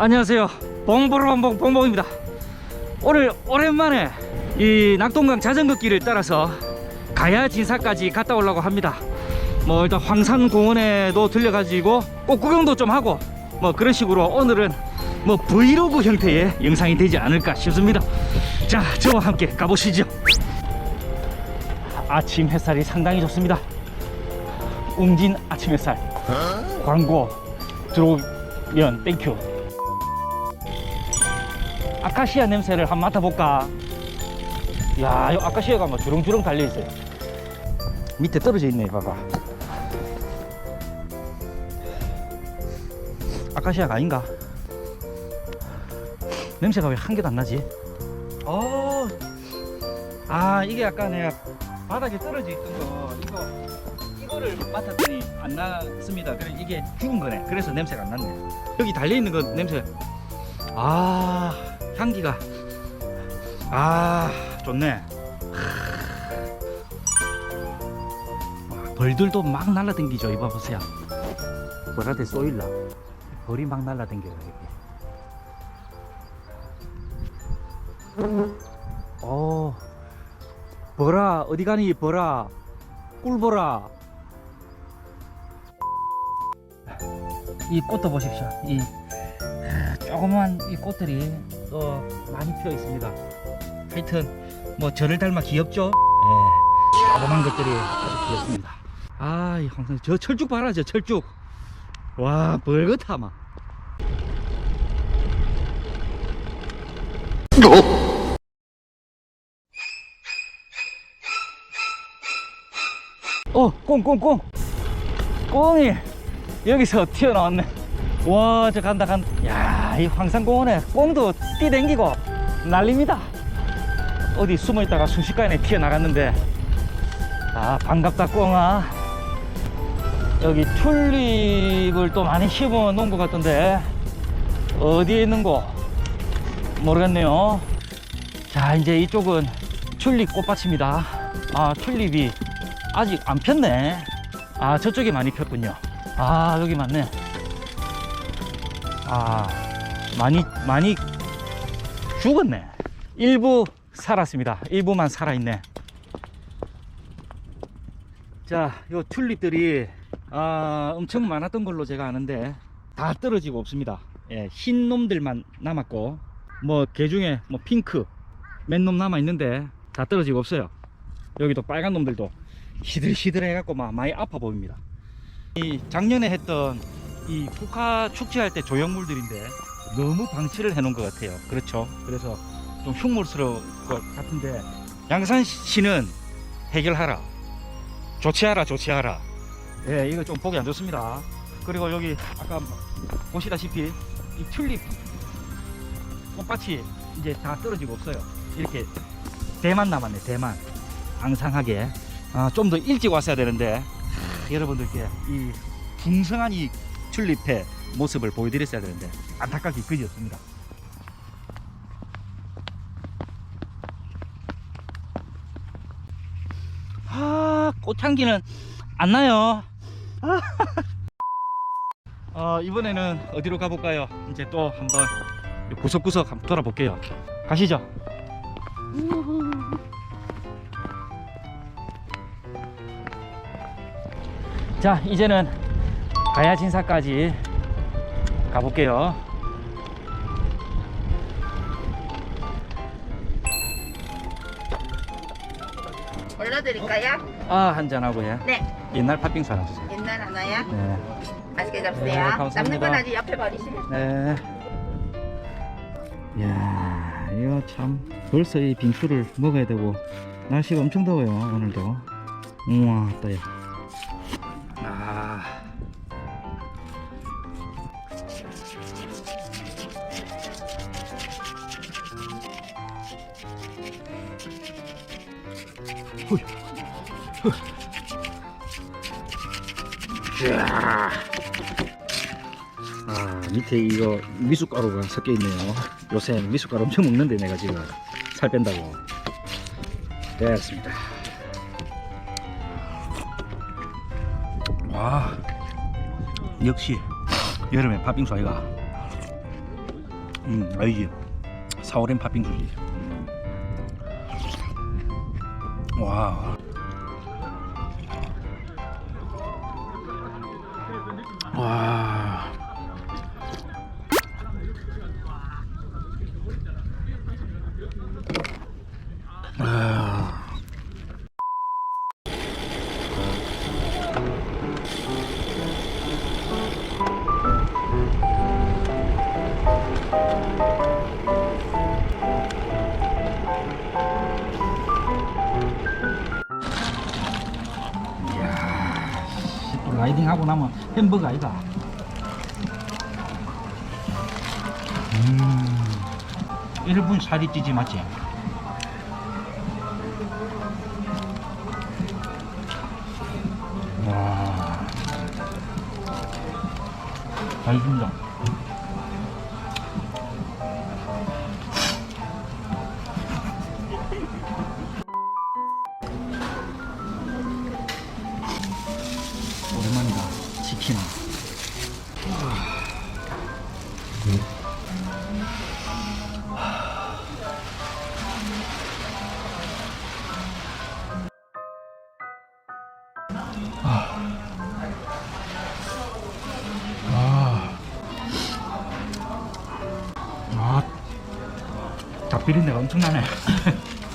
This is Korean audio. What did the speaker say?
안녕하세요. 봉보로봉봉 봉봉입니다. 오늘 오랜만에 이 낙동강 자전거 길을 따라서 가야 진사까지 갔다 오려고 합니다. 뭐 일단 황산공원에도 들려가지고 꼭 구경도 좀 하고 뭐 그런 식으로 오늘은 뭐 브이로그 형태의 영상이 되지 않을까 싶습니다. 자, 저와 함께 가보시죠. 아침 햇살이 상당히 좋습니다. 웅진 아침 햇살 광고 들어오면 땡큐. 아카시아 냄새를 한번 맡아볼까? 야, 이 아카시아가 막 주렁주렁 달려 있어요. 밑에 떨어져 있네, 봐봐. 아카시아가 아닌가? 냄새가 왜 한 개도 안 나지? 어, 아, 이게 아까 내가 바닥에 떨어져 있던 거, 이거, 이거를 맡았더니 안 났습니다. 그래, 이게 죽은 거네. 그래서 냄새가 안 났네. 여기 달려 있는 거 냄새. 아, 향기가. 아, 좋네. 와, 벌들도 막 날라댕기죠. 이봐 보세요. 벌한테 쏘일라. 벌이 막 날라댕겨요. 이렇게. 어, 벌아 어디 가니 벌아 꿀벌아. 이 꽃도 보십시오. 이 조그만 이 꽃들이 또 많이 피어 있습니다. 하여튼 뭐 저를 닮아 귀엽죠? 예, 조그만 것들이 아주 귀엽습니다. 아, 이 황산 저 철쭉 봐라, 저 철쭉. 와, 벌겋다 막. 어, 꽁, 꽁, 꽁. 꽁이 여기서 튀어나왔네. 와, 저 간다, 간다. 야, 이 황산공원에 꽁도 뛰댕기고 난립니다. 어디 숨어 있다가 순식간에 튀어나갔는데, 아, 반갑다, 꽁아. 여기 튤립을 또 많이 심어 놓은 것 같던데, 어디에 있는고? 모르겠네요. 자, 이제 이쪽은 튤립 꽃밭입니다. 아, 튤립이 아직 안 폈네. 아, 저쪽에 많이 폈군요. 아, 여기 맞네. 아, 많이, 많이 죽었네. 일부 살았습니다. 일부만 살아있네. 자, 요 튤립들이, 아, 엄청 많았던 걸로 제가 아는데, 다 떨어지고 없습니다. 예, 흰 놈들만 남았고, 뭐, 개 중에 뭐, 핑크, 맨 놈 남아 있는데, 다 떨어지고 없어요. 여기도 빨간 놈들도 시들시들 해갖고 막 많이 아파 보입니다. 이 작년에 했던 이 국화 축제할 때 조형물들인데 너무 방치를 해놓은 것 같아요. 그렇죠. 그래서 좀 흉물스러울 것 같은데 양산시는 해결하라. 조치하라, 조치하라. 예, 이거 좀 보기 안 좋습니다. 그리고 여기 아까 보시다시피 이 튤립 꽃밭이 이제 다 떨어지고 없어요. 이렇게 대만 남았네, 대만. 앙상하게. 아, 좀 더 일찍 왔어야 되는데 하, 여러분들께 이 풍성한 이 튤립의 모습을 보여드렸어야 되는데 안타깝게 그지였습니다. 아, 꽃향기는 안 나요. 아. 어, 이번에는 어디로 가볼까요? 이제 또 한번 구석구석 한번 돌아볼게요. 가시죠. 자 이제는 가야진사까지 가볼게요 올려드릴까요? 아 한잔하고 예 네. 옛날 팥빙수 하나 주세요 옛날 하나요? 네, 맛있게 잡수세요. 네, 감사합니다. 남는 건 아직 옆에 버리시면. 네. 이야 이거 참 벌써 이 빙수를 먹어야 되고 날씨가 엄청 더워요 오늘도 우와 떠요 이야. 아 밑에 이거 미숫가루가 섞여 있네요 요새 미숫가루 엄청 먹는데 내가 지금 살 뺀다고 됐습니다 와 역시 여름에 팥빙수 아이가 음, 알지. 사오렌 팥빙수지. 와. 와. 라이딩 하고 나면 햄버거 아이가. 음, 1분 살이 찌지 맞지? 와, 맛있습니다. 오랜만이다. 닭 비린내가 엄청나네.